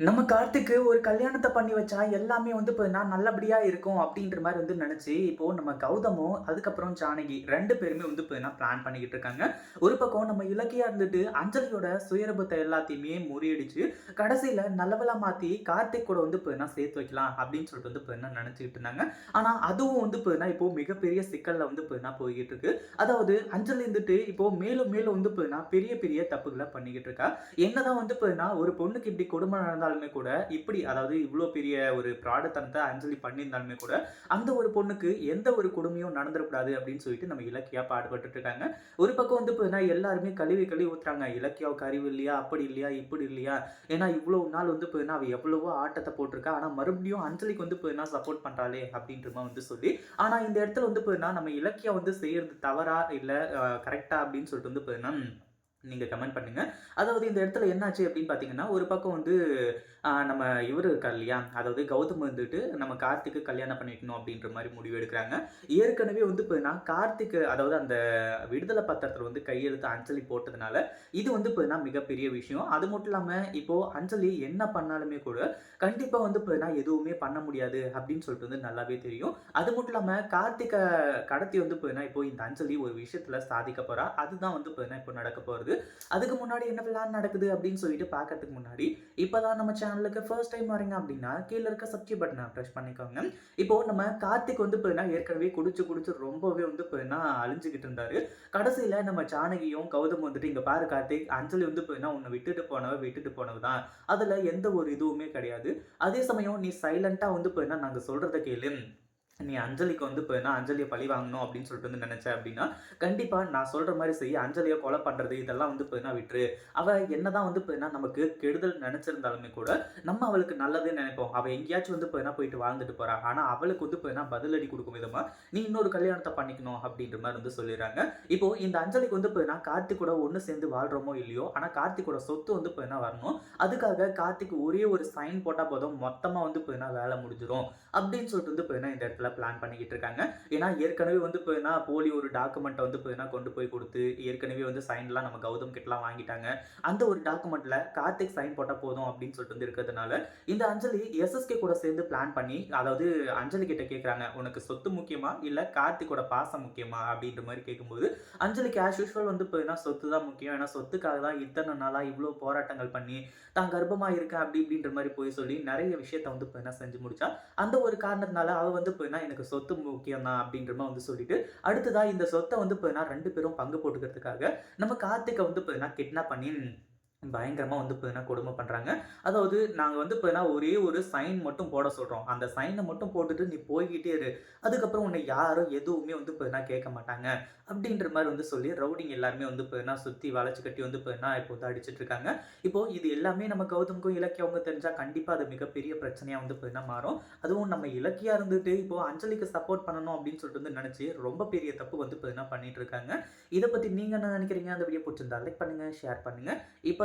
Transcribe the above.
நம்ம கார்த்திக்கு ஒரு கல்யாணத்தை பண்ணி வச்சா எல்லாமே வந்து இப்போ நான் நல்லபடியா இருக்கும் அப்படின்ற மாதிரி வந்து நினச்சி இப்போ நம்ம கௌதமும், அதுக்கப்புறம் ஜானகி ரெண்டு பேருமே வந்து பார்த்தீங்கன்னா பிளான் பண்ணிக்கிட்டு இருக்காங்க. ஒரு பக்கம் நம்ம இலக்கியா இருந்துட்டு அஞ்சலியோட சுயரபத்தை எல்லாத்தையுமே முறியடிச்சு, கடைசியில நல்லவலாக மாத்தி கார்த்திக் கூட வந்து பார்த்தீங்கன்னா சேர்த்து வைக்கலாம் அப்படின்னு சொல்லிட்டு வந்து இப்போ என்ன நினச்சிக்கிட்டு இருந்தாங்க. ஆனா அதுவும் வந்து பார்த்தீங்கன்னா இப்போ மிகப்பெரிய சிக்கல்ல வந்து இப்போ போய்கிட்டு இருக்கு. அதாவது அஞ்சலி இருந்துட்டு இப்போ மேலும் மேலும் வந்து பார்த்தீங்கன்னா பெரிய பெரிய தப்புகளை பண்ணிக்கிட்டு இருக்கா. என்னதான் வந்து பார்த்தீங்கன்னா ஒரு பொண்ணுக்கு இப்படி கொடுமை இருந்தாலுமே கூட, இப்படி அதாவது இவ்வளோ பெரிய ஒரு பிராடத்தனத்தை அஞ்சலி பண்ணியிருந்தாலுமே கூட, அந்த ஒரு பொண்ணுக்கு எந்த ஒரு கொடுமையும் நடந்துடக்கூடாது அப்படின்னு சொல்லிட்டு நம்ம இலக்கியா பாடுபட்டு இருக்காங்க. ஒரு பக்கம் வந்து பார்த்தீங்கன்னா எல்லாருமே கழுவி கழுவி ஊத்துறாங்க. இலக்கியாவுக்கு அறிவு இல்லையா? அப்படி இல்லையா? இப்படி இல்லையா? ஏன்னா இவ்வளோ நாள் வந்து பார்த்தீங்கன்னா அவள் எவ்வளவோ ஆட்டத்தை போட்டிருக்கா. ஆனால் மறுபடியும் அஞ்சலிக்கு வந்து பார்த்தீங்கன்னா சப்போர்ட் பண்ணுறாளே அப்படின்ற வந்து சொல்லி, ஆனால் இந்த இடத்துல வந்து பார்த்தீங்கன்னா நம்ம இலக்கியா வந்து செய்யறது தவறா? இல்லை கரெக்டா அப்படின்னு சொல்லிட்டு வந்து பார்த்தீங்கன்னா நீங்கள் கமெண்ட் பண்ணுங்கள் அதாவது இந்த இடத்துல என்னாச்சு அப்படின்னு பார்த்தீங்கன்னா, ஒரு பக்கம் வந்து நம்ம இவரு இருக்கார் இல்லையா? அதாவது கௌதம் வந்துட்டு நம்ம கார்த்திக்கு கல்யாணம் பண்ணிக்கணும் அப்படின்ற மாதிரி முடிவு எடுக்கிறாங்க ஏற்கனவே வந்து பார்த்தீங்கன்னா, கார்த்திக் அதாவது அந்த விடுதலை பத்திரத்தில் வந்து கையெழுத்து அஞ்சலி போட்டதுனால, இது வந்து பார்த்தீங்கன்னா மிகப்பெரிய விஷயம். அது மட்டும் இல்லாமல் இப்போது அஞ்சலி என்ன பண்ணாலுமே கூட, கண்டிப்பாக வந்து பார்த்தீங்கன்னா எதுவுமே பண்ண முடியாது அப்படின்னு சொல்லிட்டு வந்து நல்லாவே தெரியும். அது மட்டும் இல்லாமல் கார்த்திகை கடத்தி வந்து பார்த்தீங்கன்னா, இப்போ இந்த அஞ்சலி ஒரு விஷயத்தில் சாதிக்க போகிறா அதுதான் வந்து பார்த்தீங்கன்னா இப்போ நடக்க அதுக்கு முன்னாடி என்ன பிளான் நடக்குது அப்படின்னு சொல்லிட்டு பார்க்கறதுக்கு முன்னாடி, இப்போதான் நம்ம சேனலுக்கு ஃபர்ஸ்ட் டைம் வரீங்க அப்படின்னா, கீழே இருக்க சப்ஸ்கிரைப் பட்டனை ப்ரெஷ் பண்ணிக்கோங்க. இப்போ நம்ம கார்த்திக் வந்து போயினா ஏற்கனவே குடிச்சு குடிச்சு ரொம்பவே வந்து போயினா அழிஞ்சுக்கிட்டு இருந்தாரு. கடைசியில் நம்ம ஜானகியும், கௌதம் வந்துட்டு இங்கே பாரு கார்த்திக், அஞ்சலி வந்து போயினா உன்னை விட்டுட்டு போனவ விட்டுட்டு போனவ தான். அதில் எந்த ஒரு இதுவுமே கிடையாது. அதே சமயம் நீ சைலண்ட்டாக வந்து போயினா நாங்கள் சொல்கிறத கேளு. நீ அஞ்சலிக்கு வந்து இப்போ என்ன அஞ்சலியை பழி வாங்கணும் அப்படின்னு சொல்லிட்டு வந்து நினச்சேன் அப்படின்னா, கண்டிப்பாக நான் சொல்கிற மாதிரி செய்ய அஞ்சலியை கொலை பண்ணுறது இதெல்லாம் வந்து பார்த்தீங்கன்னா விட்டுரு. அவள் என்ன தான் வந்து இப்போ என்ன நமக்கு கெடுதல் நினச்சிருந்தாலுமே கூட, நம்ம அவளுக்கு நல்லதுன்னு நினைப்போம் அவள் எங்கேயாச்சும் வந்து இப்போ என்ன போயிட்டு வாழ்ந்துட்டு போறா. ஆனால் அவளுக்கு வந்து பார்த்தீங்கன்னா பதிலடி கொடுக்கும் விதமாக நீ இன்னொரு கல்யாணத்தை பண்ணிக்கணும் அப்படின்ற மாதிரி வந்து சொல்லிடுறாங்க இப்போது இந்த அஞ்சலிக்கு வந்து பார்த்தீங்கன்னா கார்த்திக் கூட ஒன்று சேர்ந்து வாழ்றோமோ இல்லையோ, ஆனால் கார்த்திக்கோட சொத்து வந்து பார்த்தீங்கன்னா வரணும். அதுக்காக கார்த்திக் ஒரே ஒரு சைன் போட்டால் போதும், மொத்தமாக வந்து போய்னா வேலை முடிஞ்சிடும் அப்படின்னு சொல்லிட்டு வந்து இப்போ என்ன இந்த இடத்துல பிளான் பண்ணிக்கிட்டு இருக்காங்க. ஏன்னா ஏற்கனவே வந்து பார்த்தீங்கன்னா போலி ஒரு டாக்குமெண்ட்டை வந்து பார்த்தீங்கன்னா கொண்டு போய் கொடுத்து ஏற்கனவே வந்து சைன்லாம் நம்ம கௌதம் கிட்டலாம் வாங்கிட்டாங்க. அந்த ஒரு டாக்குமெண்ட்டில் கார்த்திக் சைன் போட்டால் போதும் அப்படின்னு சொல்லிட்டு வந்து இருக்கிறதுனால, இந்த அஞ்சலி எஸ்எஸ்கே கூட சேர்ந்து பிளான் பண்ணி, அதாவது அஞ்சலி கிட்ட கேட்குறாங்க, "உனக்கு சொத்து முக்கியமா? இல்லை கார்த்திக்கோட பாசம் முக்கியமா?" அப்படின்ற மாதிரி கேட்கும்போது, அஞ்சலிக்கு ஆஸ் யூஸ்வல் வந்து பார்த்தீங்கன்னா சொத்து தான் முக்கியம். ஏன்னா சொத்துக்காக தான் இத்தனை நாளாக இவ்வளோ போராட்டங்கள் பண்ணி, தான் கர்ப்பமாக இருக்கேன் அப்படி இப்படின்ற மாதிரி போய் சொல்லி நிறைய விஷயத்த வந்து பார்த்தீங்கன்னா செஞ்சு முடிச்சா. அந்த ஒரு காரணத்தினால அவள் வந்து பார்த்தீங்கன்னா எனக்கு சொத்து முக்கியம் தான் அப்படின்ற மாதிரி வந்து சொல்லிட்டு, அடுத்ததா இந்த சொத்தை வந்து பார்த்தீங்கன்னா ரெண்டு பேரும் பங்கு போட்டுக்கிறதுக்காக, நம்ம கார்த்திகை வந்து பார்த்தீங்கன்னா கிட்னாப் பண்ணி பயங்கரமாக வந்து பார்த்தீங்கன்னா கொடுமை பண்ணுறாங்க அதாவது நாங்கள் வந்து பார்த்தீங்கன்னா ஒரே ஒரு சைன் மட்டும் போட சொல்கிறோம் அந்த சைனை மட்டும் போட்டுட்டு நீ போய்கிட்டே இரு. அதுக்கப்புறம் உன்னை யாரும் எதுவுமே வந்து பார்த்தீங்கன்னா கேட்க மாட்டாங்க. அப்படின்ற மாதிரி வந்து சொல்லி ரவுடிங் எல்லாருமே வந்து பார்த்தீங்கன்னா சுற்றி வளைச்சு கட்டி வந்து பார்த்தீங்கன்னா இப்போ வந்து அடிச்சிட்ருக்காங்க இருக்காங்க. இது எல்லாமே நம்ம கௌதமுக்கும், அவங்க தெரிஞ்சால் கண்டிப்பாக அது மிகப்பெரிய பிரச்சனையாக வந்து பார்த்தீங்கன்னா மாறும். அதுவும் நம்ம இலக்கியாக இருந்துட்டு இப்போது அஞ்சலிக்கு சப்போர்ட் பண்ணணும் அப்படின்னு சொல்லிட்டு வந்து நினச்சி ரொம்ப பெரிய தப்பு வந்து பார்த்தீங்கன்னா பண்ணிகிட்ருக்காங்க இதை பற்றி நீங்கள் என்ன நினைக்கிறீங்க அந்த வீடியோ பிடிச்சிருந்தா லைக் பண்ணுங்கள் ஷேர் பண்ணுங்கள் இப்போ